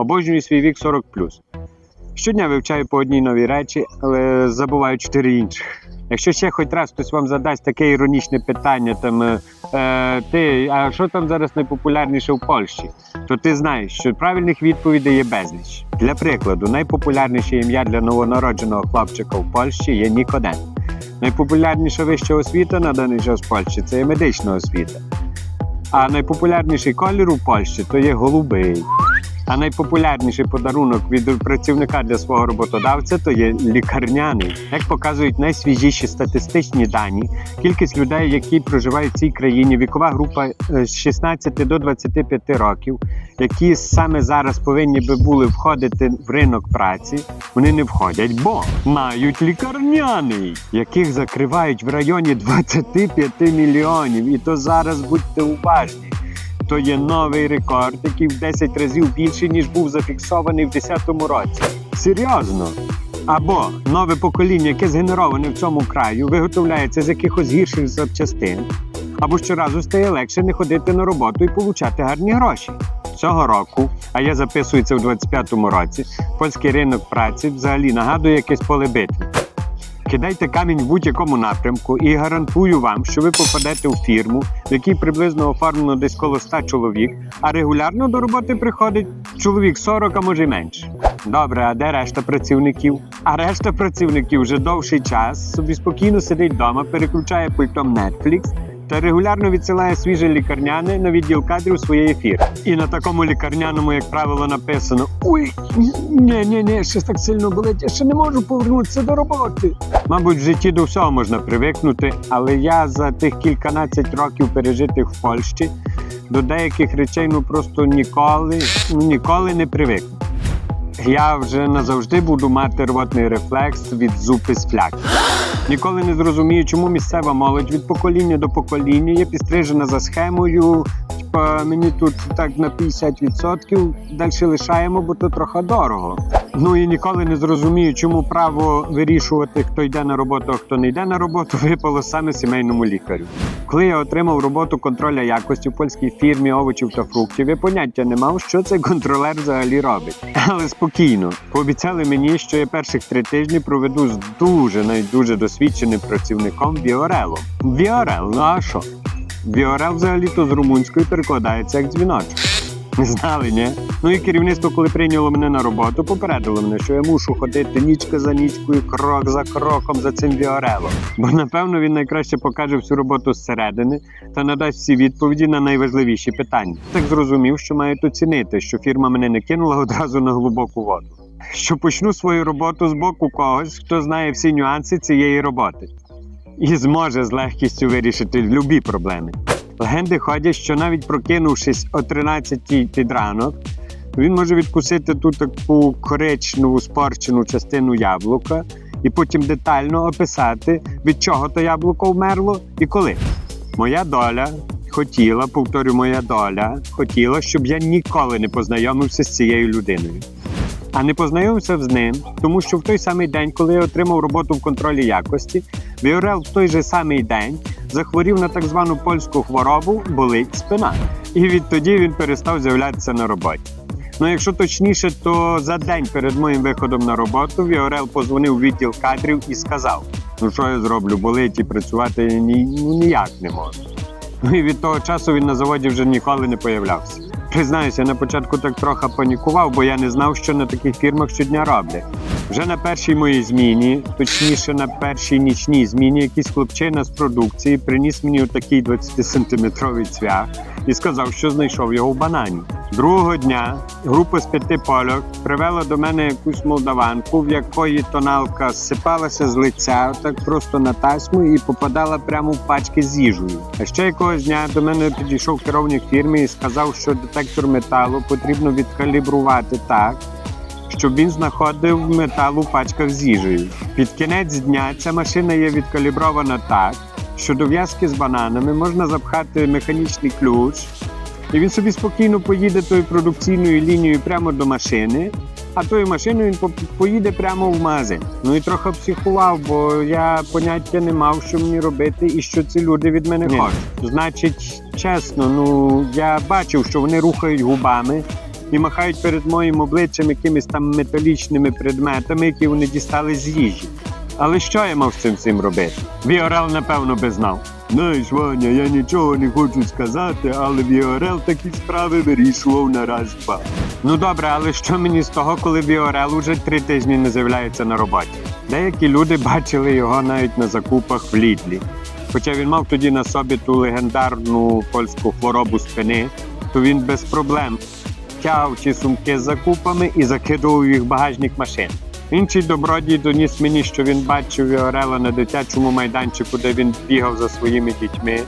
Обожнюю свій вік 40 Щодня вивчаю по одній новій речі, але забуваю чотири інших. Якщо ще хоч раз хтось вам задасть таке іронічне питання, там е, е, ти, а що там зараз найпопулярніше в Польщі, то ти знаєш, що правильних відповідей є безліч. Для прикладу, найпопулярніше ім'я для новонародженого хлопчика в Польщі є Нікодем. Найпопулярніша вища освіта на даний час в Польщі це є медична освіта. А найпопулярніший колір у Польщі то є голубий. А найпопулярніший подарунок від працівника для свого роботодавця то є лікарняний. Як показують найсвіжіші статистичні дані, кількість людей, які проживають в цій країні, вікова група е, з 16 до 25 років, які саме зараз повинні би були входити в ринок праці, вони не входять, бо мають лікарняний, яких закривають в районі 25 мільйонів. І то зараз будьте уважні. То є новий рекорд, який в 10 разів більший, ніж був зафіксований в 2010 році. Серйозно. Або нове покоління, яке згенероване в цьому краю, виготовляється з якихось гірших запчастин, або щоразу стає легше не ходити на роботу і получати гарні гроші. Цього року, а я записую це в 25-му році, польський ринок праці взагалі нагадує якесь поле битви. Кидайте камінь в будь-якому напрямку і гарантую вам, що ви попадете у фірму, в якій приблизно оформлено десь коло 100 чоловік, а регулярно до роботи приходить чоловік 40, а може й менше. Добре, а де решта працівників? А решта працівників вже довший час собі спокійно сидить вдома, переключає пультом Netflix та регулярно відсилає свіже лікарняне на відділ кадрів своєї фірми. І на такому лікарняному, як правило, написано: Ой, ні, ні, ні, щось так сильно болить, я ще не можу повернутися до роботи. Мабуть, в житті до всього можна привикнути, але я за тих кільканадцять років пережитих в Польщі до деяких речей ну просто ніколи, ну ніколи не привикну. Я вже назавжди буду мати рвотний рефлекс від зупи з фляки. Ніколи не зрозумію, чому місцева молодь від покоління до покоління є підстрижена за схемою. Мені тут так на 50% далі лишаємо, бо то трохи дорого. Ну і ніколи не зрозумію, чому право вирішувати, хто йде на роботу, а хто не йде на роботу, випало саме сімейному лікарю. Коли я отримав роботу контроля якості в польській фірмі овочів та фруктів, я поняття не мав, що цей контролер взагалі робить. Але спокійно пообіцяли мені, що я перших три тижні проведу з дуже навіть дуже досвідченим працівником Віорелом. Віорел, ну а що? Віорел взагалі-то з румунської перекладається як дзвіночок. Не знали, ні? Ну і керівництво, коли прийняло мене на роботу, попередило мене, що я мушу ходити нічка за нічкою, крок за кроком за цим віорелом. Бо напевно він найкраще покаже всю роботу зсередини та надасть всі відповіді на найважливіші питання. Так зрозумів, що мають оцінити, що фірма мене не кинула одразу на глибоку воду. Що почну свою роботу з боку когось, хто знає всі нюанси цієї роботи і зможе з легкістю вирішити любі проблеми. Легенди ходять, що навіть прокинувшись о 13 під ранок, він може відкусити ту таку коричневу спорчену частину яблука і потім детально описати, від чого то яблуко вмерло і коли. Моя доля хотіла, повторю, моя доля хотіла, щоб я ніколи не познайомився з цією людиною. А не познайомився з ним, тому що в той самий день, коли я отримав роботу в контролі якості, Віорел в той же самий день захворів на так звану польську хворобу болить спина. І відтоді він перестав з'являтися на роботі. Ну, якщо точніше, то за день перед моїм виходом на роботу Віорел позвонив у відділ кадрів і сказав: Ну що я зроблю, болить і працювати ні, ну, ніяк не можу. Ну і від того часу він на заводі вже ніколи не появлявся. Признаюся, на початку так трохи панікував, бо я не знав, що на таких фірмах щодня роблять. Вже на першій моїй зміні, точніше на першій нічній зміні, якийсь хлопчина з продукції приніс мені отакий 20-сантиметровий цвях і сказав, що знайшов його в банані. Другого дня група з п'яти польок привела до мене якусь молдаванку, в якої тоналка зсипалася з лиця так просто на тасму і попадала прямо в пачки з їжею. А ще якогось дня до мене підійшов керівник фірми і сказав, що детектор металу потрібно відкалібрувати так, щоб він знаходив метал у пачках з їжею. Під кінець дня ця машина є відкалібрована так, що до в'язки з бананами можна запхати механічний ключ, і він собі спокійно поїде тою продукційною лінією прямо до машини, а тою машиною він поїде прямо в магазин. Ну і трохи психував, бо я поняття не мав, що мені робити і що ці люди від мене Ні. хочуть. Значить, чесно, ну я бачив, що вони рухають губами. і махають перед моїм обличчям якимись там металічними предметами, які вони дістали з їжі. Але що я мав з цим всім робити? Віорел, напевно, би знав. Знаєш, Ваня, я нічого не хочу сказати, але Віорел такі справи вирішував на раз-два. Ну добре, але що мені з того, коли Віорел уже три тижні не з'являється на роботі? Деякі люди бачили його навіть на закупах в Лідлі. Хоча він мав тоді на собі ту легендарну польську хворобу спини, то він без проблем тягав ці сумки з закупами і закидував їх в багажник машин. Інший добродій доніс мені, що він бачив Віорела на дитячому майданчику, де він бігав за своїми дітьми,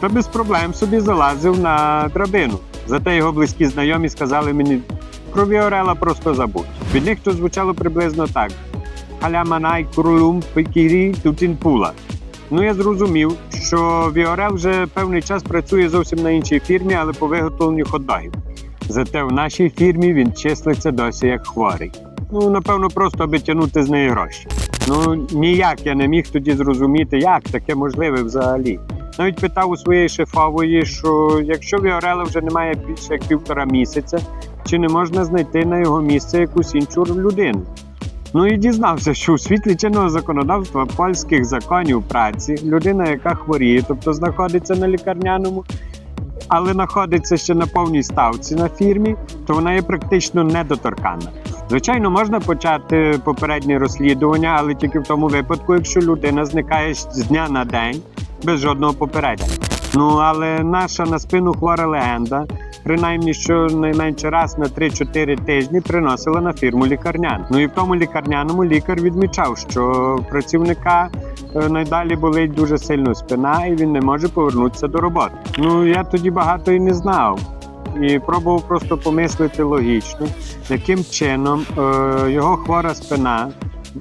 та без проблем собі залазив на драбину. Зате його близькі знайомі сказали мені про Віорела просто забудь. Від них то звучало приблизно так: Халяманай курулум пекірі тутінпула. Ну я зрозумів, що Віорел вже певний час працює зовсім на іншій фірмі, але по виготовленню хот-догів. Зате в нашій фірмі він числиться досі як хворий. Ну, напевно, просто аби тягнути з неї гроші. Ну, ніяк я не міг тоді зрозуміти, як таке можливе взагалі. Навіть питав у своєї шефової, що якщо Віорела вже немає більше як півтора місяця, чи не можна знайти на його місце якусь іншу людину. Ну і дізнався, що у світлі чинного законодавства польських законів праці людина, яка хворіє, тобто знаходиться на лікарняному, але знаходиться ще на повній ставці на фірмі, то вона є практично недоторканна. Звичайно, можна почати попереднє розслідування, але тільки в тому випадку, якщо людина зникає з дня на день без жодного попередження. Ну але наша на спину хвора легенда, принаймні щонайменше раз на 3-4 тижні приносила на фірму лікарнян. Ну і в тому лікарняному лікар відмічав, що працівника е, найдалі болить дуже сильно спина, і він не може повернутися до роботи. Ну я тоді багато і не знав. І пробував просто помислити логічно, яким чином е, його хвора спина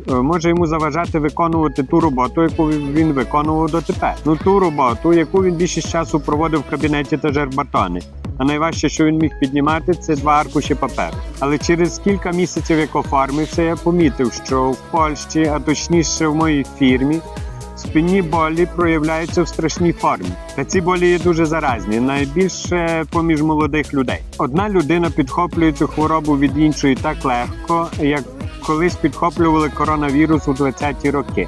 е, може йому заважати виконувати ту роботу, яку він виконував дотепер. Ну ту роботу, яку він більшість часу проводив в кабінеті та жер батони. А найважче, що він міг піднімати, це два аркуші паперу. Але через кілька місяців, як оформився, я помітив, що в Польщі, а точніше в моїй фірмі, спинні болі проявляються в страшній формі. Та ці болі є дуже заразні, найбільше поміж молодих людей. Одна людина підхоплює цю хворобу від іншої так легко, як колись підхоплювали коронавірус у 20-ті роки.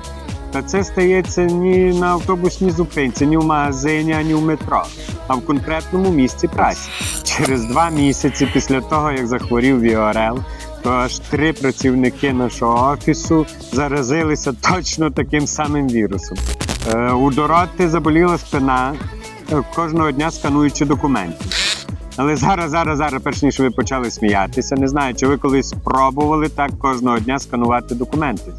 Та це стається ні на автобусній зупинці, ні в магазині, ані в метро, а в конкретному місці праці. Через два місяці після того, як захворів Віорел, то аж три працівники нашого офісу заразилися точно таким самим вірусом. Е, у Дороти заболіла спина е, кожного дня скануючи документи. Але зараз, зараз, зараз, перш ніж ви почали сміятися, не знаю, чи ви колись спробували так кожного дня сканувати документи.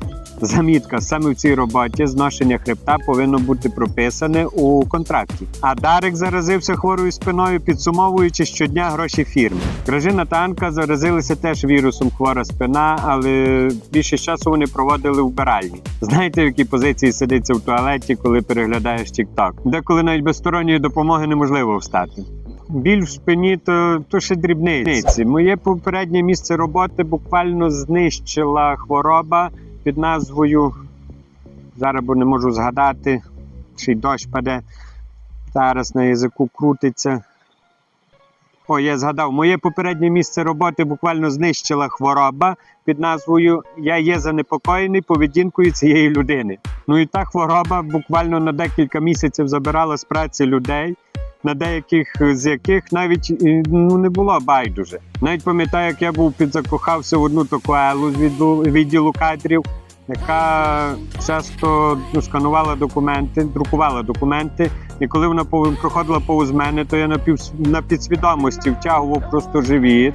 Замітка, саме в цій роботі зношення хребта повинно бути прописане у контракті. А Дарик заразився хворою спиною, підсумовуючи щодня гроші фірми. Гражина та Анка заразилися теж вірусом хвора спина, але більшість часу вони проводили вбиральні. Знаєте, в якій позиції сидиться в туалеті, коли переглядаєш TikTok? Деколи навіть без сторонньої допомоги неможливо встати. Біль в спині то, то ще дрібниці. Моє попереднє місце роботи буквально знищила хвороба під назвою. Зараз бо не можу згадати, чи й дощ паде. Зараз на язику крутиться. О, я згадав, моє попереднє місце роботи буквально знищила хвороба під назвою Я є занепокоєний поведінкою цієї людини. Ну і та хвороба буквально на декілька місяців забирала з праці людей, на деяких з яких навіть е, ну, не було байдуже. Навіть пам'ятаю, як я був підзакохався в одну таку елу з відділу, відділу кадрів, яка часто ну, сканувала документи, друкувала документи. І коли вона проходила повз мене, то я на, пів, на підсвідомості втягував просто живіт,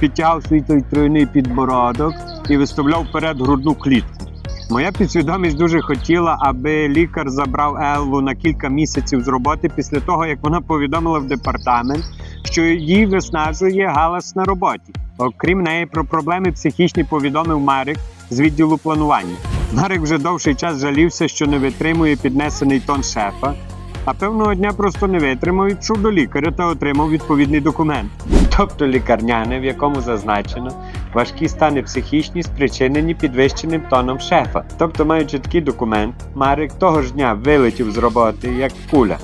підтягав свій той тройний підбородок і виставляв вперед грудну клітку. Моя підсвідомість дуже хотіла, аби лікар забрав Еллу на кілька місяців з роботи після того, як вона повідомила в департамент, що її виснажує галас на роботі. Окрім неї, про проблеми психічні повідомив Марик з відділу планування. Марик вже довший час жалівся, що не витримує піднесений тон шефа. А певного дня просто не витримав і пішов до лікаря та отримав відповідний документ. Тобто лікарняне, в якому зазначено важкі стани психічні, спричинені підвищеним тоном шефа. Тобто, маючи такий документ, Марик того ж дня вилетів з роботи як куля.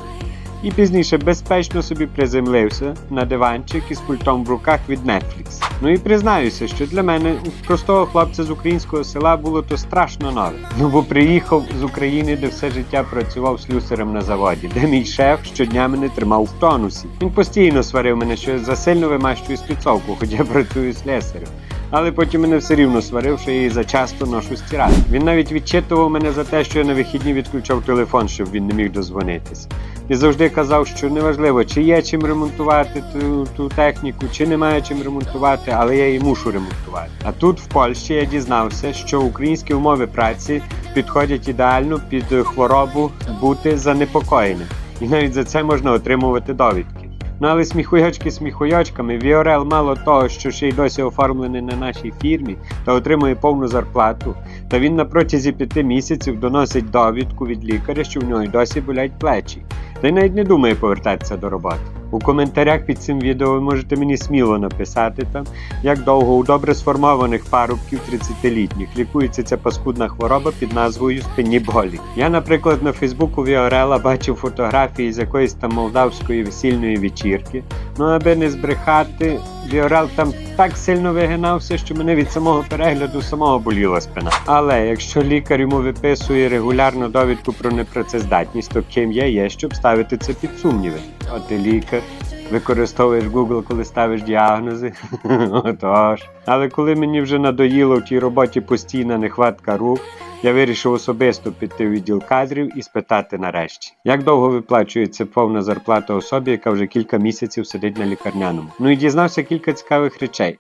І пізніше безпечно собі приземлився на диванчик із пультом в руках від Netflix. Ну і признаюся, що для мене, простого хлопця з українського села, було то страшно нове. Ну бо приїхав з України, де все життя працював слюсарем на заводі, де мій шеф щодня мене тримав в тонусі. Він постійно сварив мене, що я засильно вимащую спецовку, хоча працюю слесарем. Але потім мене все рівно сварив, що я її зачасто ношу стирати. Він навіть відчитував мене за те, що я на вихідні відключав телефон, щоб він не міг дозвонитись. І завжди казав, що неважливо, чи є чим ремонтувати ту, ту техніку, чи немає чим ремонтувати, але я її мушу ремонтувати. А тут, в Польщі, я дізнався, що українські умови праці підходять ідеально під хворобу бути занепокоєним. І навіть за це можна отримувати довідки. Ну але сміхуячки сміхуячками, Віорел мало того, що ще й досі оформлений на нашій фірмі та отримує повну зарплату. Та він на протязі п'яти місяців доносить довідку від лікаря, що в нього й досі болять плечі. Та й навіть не думає повертатися до роботи. У коментарях під цим відео ви можете мені сміло написати там, як довго у добре сформованих парубків 30-літніх лікується ця паскудна хвороба під назвою спинні болі. Я, наприклад, на Фейсбуку Віорела бачив фотографії з якоїсь там молдавської весільної вечірки. Ну, аби не збрехати, Віорел там так сильно вигинався, що мене від самого перегляду самого боліла спина. Але якщо лікар йому виписує регулярну довідку про непрацездатність, то ким я є, щоб ставити це під сумніви? От і лікар. Використовуєш Google, коли ставиш діагнози. Отож. Але коли мені вже надоїло в тій роботі постійна нехватка рук, я вирішив особисто піти в відділ кадрів і спитати нарешті, як довго виплачується повна зарплата особі, яка вже кілька місяців сидить на лікарняному. Ну і дізнався кілька цікавих речей.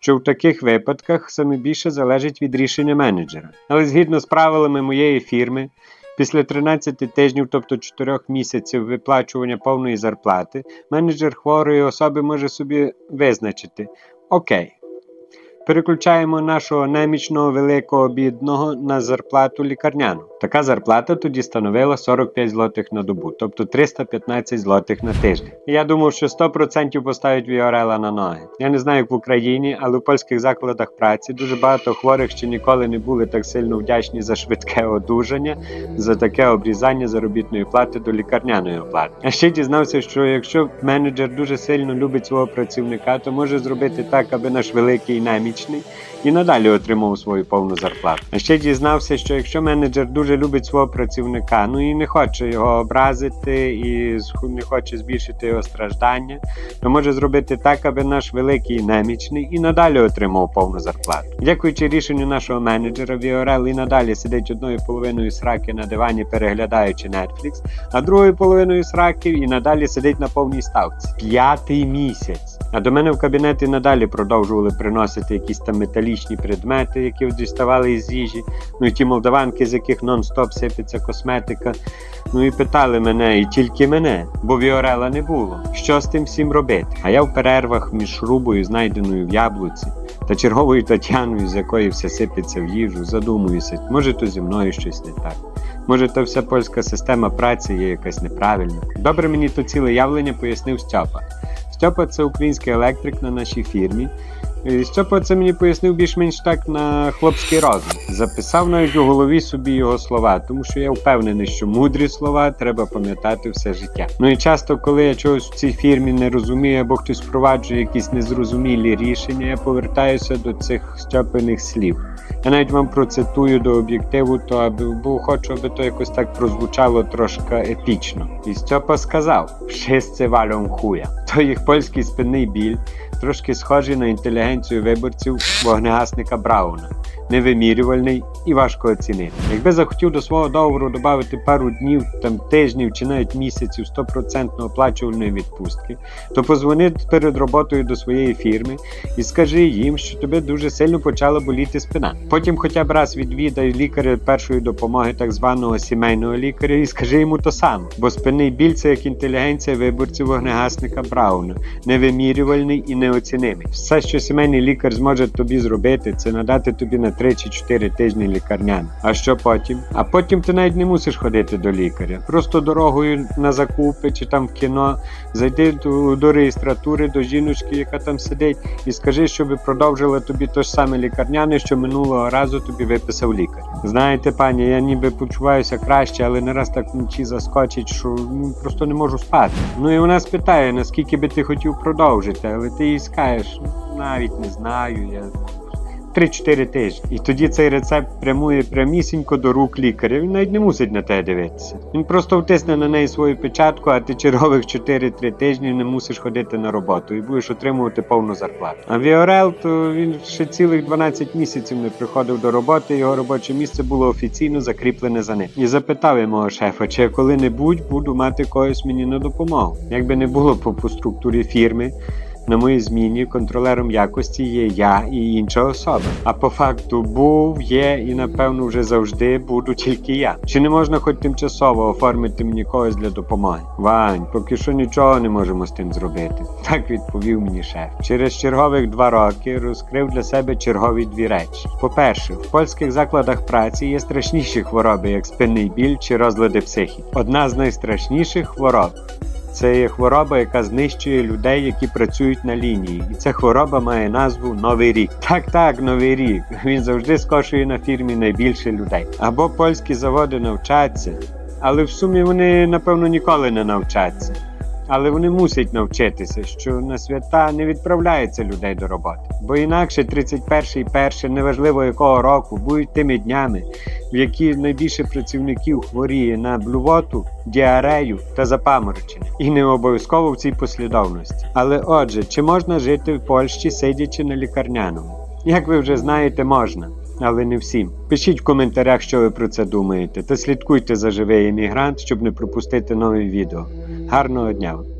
Що в таких випадках саме більше залежить від рішення менеджера. Але згідно з правилами моєї фірми, після 13 тижнів, тобто 4 місяців виплачування повної зарплати, менеджер хворої особи може собі визначити: Окей, переключаємо нашого немічного великого бідного на зарплату лікарняну. Така зарплата тоді становила 45 злотих на добу, тобто 315 злотих на тиждень. Я думав, що 100% поставить Віорела на ноги. Я не знаю, як в Україні, але в польських закладах праці дуже багато хворих ще ніколи не були так сильно вдячні за швидке одужання, за таке обрізання заробітної плати до лікарняної оплати. А ще дізнався, що якщо менеджер дуже сильно любить свого працівника, то може зробити так, аби наш великий немічний і надалі отримав свою повну зарплату. А ще дізнався, що якщо менеджер дуже любить свого працівника, ну і не хоче його образити, і не хоче збільшити його страждання, то може зробити так, аби наш великий немічний і надалі отримав повну зарплату. Дякуючи рішенню нашого менеджера, Віорел і надалі сидить одною половиною сраки на дивані, переглядаючи Netflix, а другою половиною сраків і надалі сидить на повній ставці. П'ятий місяць. А до мене в кабінет надалі продовжували приносити якісь там металічні предмети, які діставали із їжі. Ну і ті молдаванки, з яких нон-стоп сипеться косметика. Ну і питали мене, і тільки мене, бо Віорела не було. Що з тим всім робити? А я в перервах між шрубою, знайденою в яблуці, та черговою Тетяною, з якої все сипеться в їжу, задумуюся, може то зі мною щось не так. Може, то вся польська система праці є якась неправильна. Добре мені то ціле явлення пояснив Стьопа. Стьопа це український електрик на нашій фірмі. І Стьопа це мені пояснив більш-менш так на хлопський розум. Записав навіть у голові собі його слова, тому що я впевнений, що мудрі слова треба пам'ятати все життя. Ну і часто, коли я чогось в цій фірмі не розумію, або хтось впроваджує якісь незрозумілі рішення, я повертаюся до цих Стьопиних слів. Я навіть вам процитую до об'єктиву, то аби бо хочу, аби то якось так прозвучало трошки епічно. І Стьопа сказав: «Wszyscy валом хуя. То їх польський спинний біль, трошки схожі на інтелігенцію виборців вогнегасника Брауна. Невимірювальний і важко оцінити. Якби захотів до свого договору додати пару днів, там тижнів чи навіть місяців 100% оплачувальної відпустки, то позвони перед роботою до своєї фірми і скажи їм, що тебе дуже сильно почала боліти спина. Потім хоча б раз відвідай лікаря першої допомоги, так званого сімейного лікаря, і скажи йому то саме. Бо спинний біль це як інтелігенція виборців вогнегасника Брауна, невимірювальний і неоцінимий. Все, що сімейний лікар зможе тобі зробити, це надати тобі на 3 чи 4 тижні лікарняно. А що потім? А потім ти навіть не мусиш ходити до лікаря. Просто дорогою на закупи чи там в кіно зайди до, до реєстратури, до жіночки, яка там сидить, і скажи, щоб продовжила тобі те ж саме лікарняне, що минулого разу тобі виписав лікар. Знаєте, пані, я ніби почуваюся краще, але не раз так вночі заскочить, що ну, просто не можу спати. Ну і вона спитає, наскільки би ти хотів продовжити, але ти їй скажеш, «Ну, навіть не знаю. Я 3-4 тижні. І тоді цей рецепт прямує прямісінько до рук лікаря. Він навіть не мусить на тебе дивитися. Він просто втисне на неї свою печатку, а ти чергових 4-3 тижні не мусиш ходити на роботу і будеш отримувати повну зарплату. А Віорел, то він ще цілих 12 місяців не приходив до роботи, його робоче місце було офіційно закріплене за ним. І запитав я мого шефа, чи я коли-небудь буду мати когось мені на допомогу. Якби не було по, по структурі фірми. На моїй зміні контролером якості є я і інша особа. А по факту був, є і напевно вже завжди буду тільки я. Чи не можна хоч тимчасово оформити мені когось для допомоги? Вань, поки що нічого не можемо з тим зробити. Так відповів мені шеф. Через чергових два роки розкрив для себе чергові дві речі. По-перше, в польських закладах праці є страшніші хвороби, як спинний біль чи розлади психіки. Одна з найстрашніших хвороб це є хвороба, яка знищує людей, які працюють на лінії. І ця хвороба має назву Новий рік. Так, так, Новий рік. Він завжди скошує на фірмі найбільше людей. Або польські заводи навчаться, але в сумі вони, напевно, ніколи не навчаться. Але вони мусять навчитися, що на свята не відправляється людей до роботи. Бо інакше 31-й перше, неважливо якого року, будуть тими днями, в які найбільше працівників хворіє на блювоту, діарею та запаморочення. І не обов'язково в цій послідовності. Але отже, чи можна жити в Польщі, сидячи на лікарняному? Як ви вже знаєте, можна. Але не всім. Пишіть в коментарях, що ви про це думаєте, та слідкуйте за живий емігрант, щоб не пропустити нові відео. Гарного дня!